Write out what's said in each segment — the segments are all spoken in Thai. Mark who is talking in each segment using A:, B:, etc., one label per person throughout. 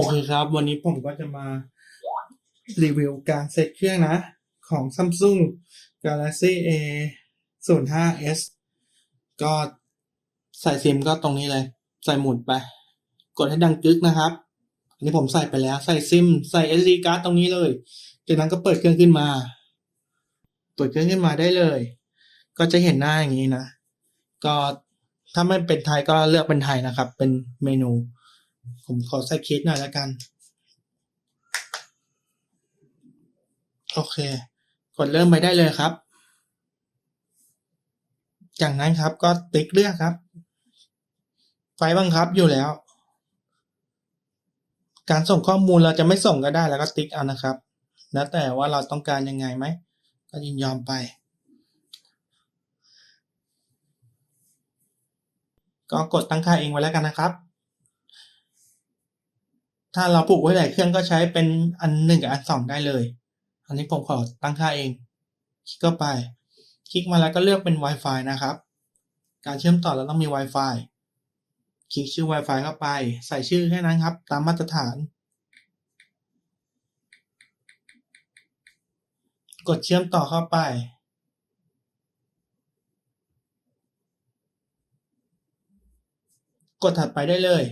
A: โอเคครับ วันนี้ผมก็จะมารีวิวการเซตเครื่องนะ ของ Samsung Galaxy A 0 5 S ก็ใส่ซิมก็ตรงนี้เลย ใส่หมุดไป กดให้ดังกึกนะครับ อันนี้ผมใส่ไปแล้ว ใส่ซิม ใส่ SD card ตรงนี้เลย จากนั้นก็เปิดเครื่องขึ้นมา เปิดเครื่องขึ้นมาได้เลย ก็จะเห็นหน้าอย่างนี้นะ ก็ถ้าไม่เป็นไทยก็เลือกเป็นไทยนะครับ เป็นเมนู ผมขอใส่คิดหน่อยแล้วกัน โอเค กดเริ่มไปได้เลยครับ จากนั้นครับก็ติ๊กเลือกครับ ไฟบังคับอยู่แล้ว การส่งข้อมูลเราจะไม่ส่งก็ได้แล้วก็ติ๊กเอานะครับ แล้วแต่ว่าเราต้องการยังไงไหม ก็ยินยอมไปก็กดตั้งค่าเองไว้แล้วกันนะครับ ถ้าเราปลูกไว้หลายเครื่องก็ใช้เป็นอันหนึ่งกับอันสองได้เลย อันนี้ผมขอตั้งค่าเอง คลิกเข้าไป คลิกมาแล้วก็เลือกเป็น Wi-Fi นะครับ การเชื่อมต่อเราต้องมี Wi-Fi คลิกชื่อ Wi-Fi เข้าไป ใส่ชื่อแค่นั้นครับ ตามมาตรฐาน กดเชื่อมต่อเข้าไป กดถัดไปได้เลย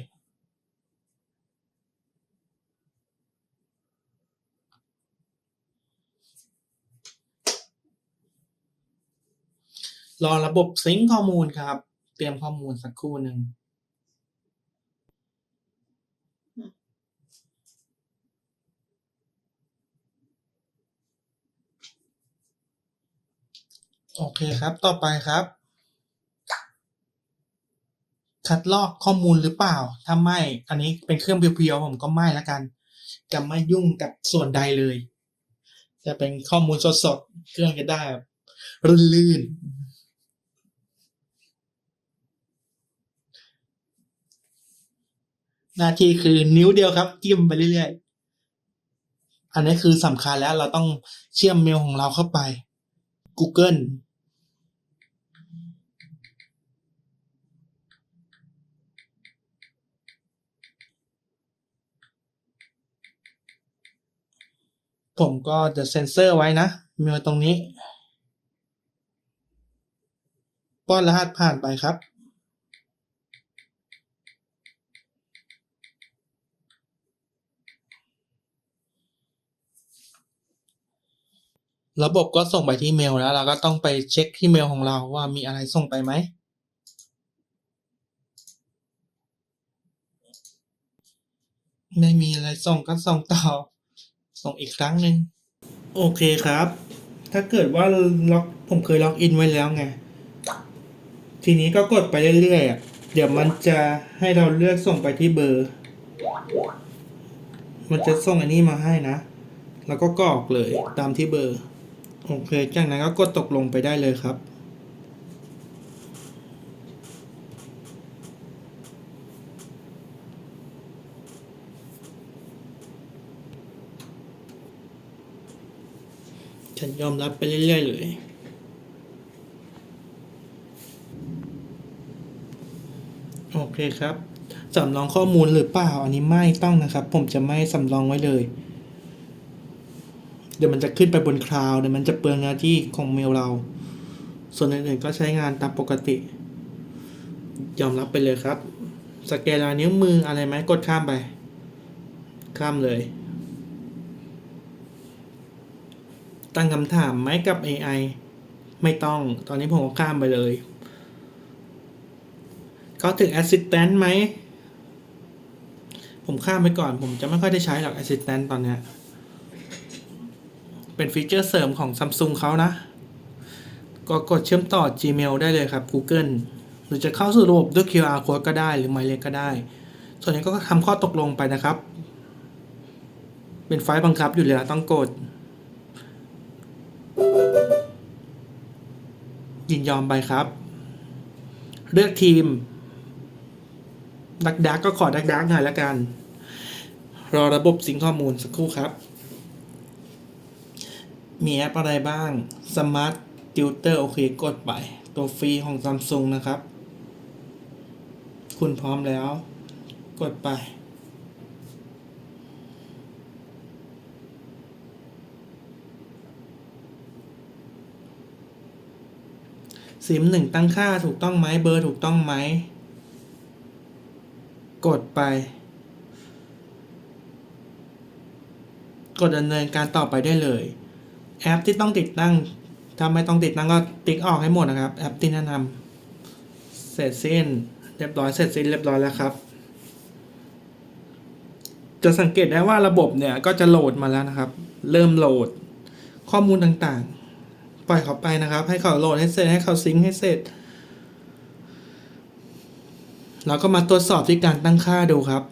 A: รอระบบซิงค์ข้อมูลครับ เตรียมข้อมูลสักครู่หนึ่งโอเคครับ ต่อไปครับ คัดลอกข้อมูลหรือเปล่า ถ้าไม่ อันนี้เป็นเครื่องเพียวๆผมก็ไม่ล้วกันจะไม่ยุ่งกับส่วนใดเลย จะเป็นข้อมูลสดๆ เครื่องจะได้แบบลื่นๆ หน้าที่คือนิ้วเดียวครับจิ้มไปเรื่อยๆ อันนี้คือสำคัญแล้วเราต้องเชื่อมเมลของเราเข้าไป Google ผมก็จะเซ็นเซอร์ไว้นะเมลตรงนี้ ป้อนรหัสผ่านไปครับ ระบบก็ส่งไปที่เมลแล้ว เราก็ต้องไปเช็คที่เมลของเราว่ามีอะไรส่งไปไหม ไม่มีอะไรส่งก็ส่งต่อ ส่งอีกครั้งหนึ่งโอเคครับ ถ้าเกิดว่าล็อกผมเคยล็อกอินไว้แล้วไง ทีนี้ก็กดไปเรื่อยๆเดี๋ยวมันจะให้เราเลือกส่งไปที่เบอร์ มันจะส่งอันนี้มาให้นะ แล้วก็กรอกเลยตามที่เบอร์ โอเค จากนั้นก็กดตกลงไปได้เลยครับ ฉันยอมรับไปเรื่อย ๆ เลยโอเคครับ สำรองข้อมูลหรือเปล่า อันนี้ไม่ต้องนะครับ ผมจะไม่สำรองไว้เลย เดี๋ยวมันจะขึ้นไปบนคลาวเดี๋ยวมันจะเปลืองเนื้อที่ของเมลเรา ส่วนอื่นๆก็ใช้งานตามปกติ ยอมรับไปเลยครับ สแกนลายนิ้วมืออะไรไหมกดข้ามไป ข้ามเลย ตั้งคำถามไหมกับ AI ไม่ต้องตอนนี้ผมก็ข้ามไปเลย เขาถึง Assistant ไหม ผมข้ามไปก่อน ผมจะไม่ค่อยได้ใช้หรอก Assistant ตอนเนี้ย เป็นฟีเจอร์เสริมของ Samsung เขานะ ก็กดเชื่อมต่อ Gmail ได้เลยครับ Google หรือจะเข้าสู่ระบบด้วย QR code ก็ได้หรือหมายเลขก็ได้ ส่วนนี้ก็ทำข้อตกลงไปนะครับ เป็นไฟล์บังคับอยู่แล้วต้องกด ยินยอมไปครับ เลือกทีม ดักดักก็ขอดักดักหน่อยละกัน รอระบบสิงข้อมูลสักครู่ครับ มีแอปอะไรบ้างสมาร์ตติลเตอร์โอเคกดไป ตัวฟรีของ Samsung นะครับ คุณพร้อมแล้ว กดไปซิมหนึ่งตั้งค่าถูกต้องไหมเบอร์ถูกต้องไหม กดไป กดดำเนินการต่อไปได้เลย แอปที่ต้องติดตั้งถ้าไม่ต้องติดตั้งก็ติ๊กออกให้หมดนะครับ แอปที่แนะนำเสร็จสิ้นเรียบร้อยเสร็จสิ้นเรียบร้อยแล้วครับ จะสังเกตได้ว่าระบบเนี่ยก็จะโหลดมาแล้วนะครับ เริ่มโหลดข้อมูลต่างๆ ปล่อยเขาไปนะครับ ให้เขาโหลดให้เสร็จให้เขาซิงค์ให้เสร็จเราก็มาตรวจสอบที่การตั้งค่าดูครับ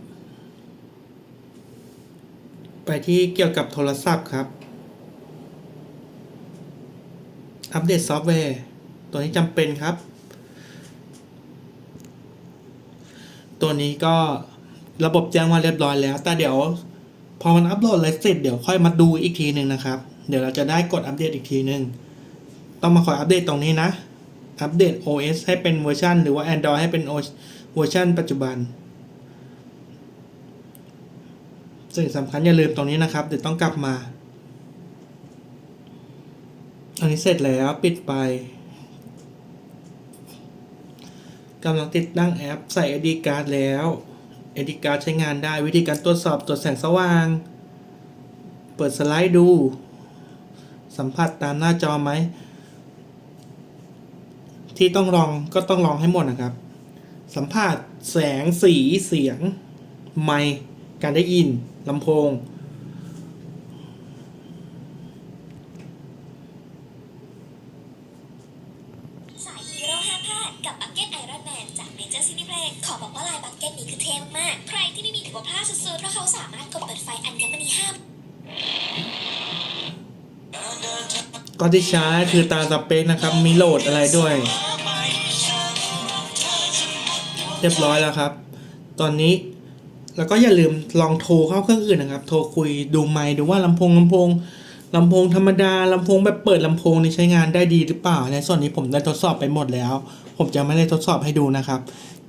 A: ไปที่เกี่ยวกับโทรศัพท์ครับ อัปเดตซอฟต์แวร์ ตัวนี้จำเป็นครับ ตัวนี้ก็ระบบแจ้งว่าเรียบร้อยแล้ว แต่เดี๋ยวพอมันอัปโหลดอะไรเสร็จเดี๋ยวค่อยมาดูอีกทีหนึ่งนะครับ เดี๋ยวเราจะได้กดอัปเดตอีกทีหนึ่งต้องมาคอยอัปเดตตรงนี้นะ อัปเดต OS ให้เป็นเวอร์ชันหรือว่า Android ให้เป็นเวอร์ชันปัจจุบันสิ่งสำคัญอย่าลืมตรงนี้นะครับ เดี๋ยวต้องกลับมา อันนี้เสร็จแล้วปิดไปกำลังติดตั้งแอปใส่ SD card แล้ว SD card ใช้งานได้วิธีการตรวจสอบตรวจแสงสว่าง เปิดสไลด์ดู สัมผัสตามหน้าจอไหม ที่ต้องลองก็ต้องลองให้หมดนะครับ สัมผัสแสงสีเสียง ไมค์การได้ยินลำโพง
B: สายฮีโร่ห้ามพลาดกับบักเก็ตไอรอนแมน จากเมเจอซินิเพลขอบอกว่าลายบักเก็ตนี้คือเท่มากๆ ใครที่ไม่มีถือว่าพลาดสุดๆ เพราะเขาสามารถกดเปิดไฟอัญมณีห้าม
A: ก็ที่ใช้คือตามสเปคนะครับ มีโหลดอะไรด้วย เรียบร้อยแล้วครับ ตอนนี้แล้วก็อย่าลืมลองโทรเข้าเครื่องอื่นนะครับ โทรคุยดูไมค์ดูว่าลำโพงลำโพง ลำโพงธรรมดาลำโพงแบบเปิดลำโพงนี่ใช้งานได้ดีหรือเปล่า ในส่วนนี้ผมได้ทดสอบไปหมดแล้ว ผมจะไม่ได้ทดสอบให้ดูนะครับ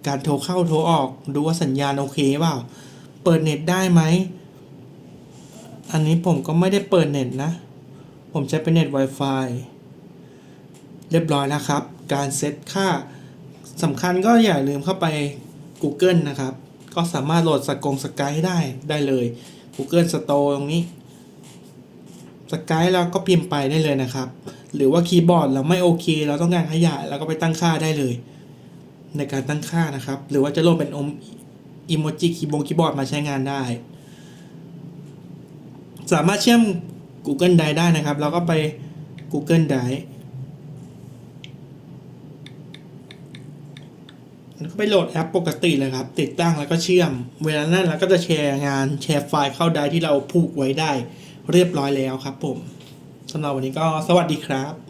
A: การโทรเข้าโทรออกดูว่าสัญญาณโอเคเปล่า เปิดเน็ตได้ไหม อันนี้ผมก็ไม่ได้เปิดเน็ตนะ ผมใช้เป็นเน็ต Wi-Fi เรียบร้อยแล้วครับ การเซตค่าสำคัญก็อย่าลืมเข้าไป Google นะครับ ก็สามารถโหลดสกงสกายได้ได้เลย Google Store ตรงนี้ สกายเราก็พิมพ์ไปได้เลยนะครับ หรือว่าคีย์บอร์ดเราไม่โอเค เราต้องการขยายเราก็ไปตั้งค่าได้เลย ในการตั้งค่านะครับ หรือว่าจะโหลดเป็นอมอิโมจิคีย์บงคีย์บอร์ดมาใช้งานได้ สามารถเชื่อม Google Drive ได้นะครับ เราก็ไป Google Drive แล้วก็ไปโหลดแอปปกติเลยครับ ติดตั้งแล้วก็เชื่อม เวลานั้นเราก็จะแชร์งานแชร์ไฟล์เข้าได้ที่เราผูกไว้ได้ เรียบร้อยแล้วครับผมสำหรับวันนี้ก็สวัสดีครับ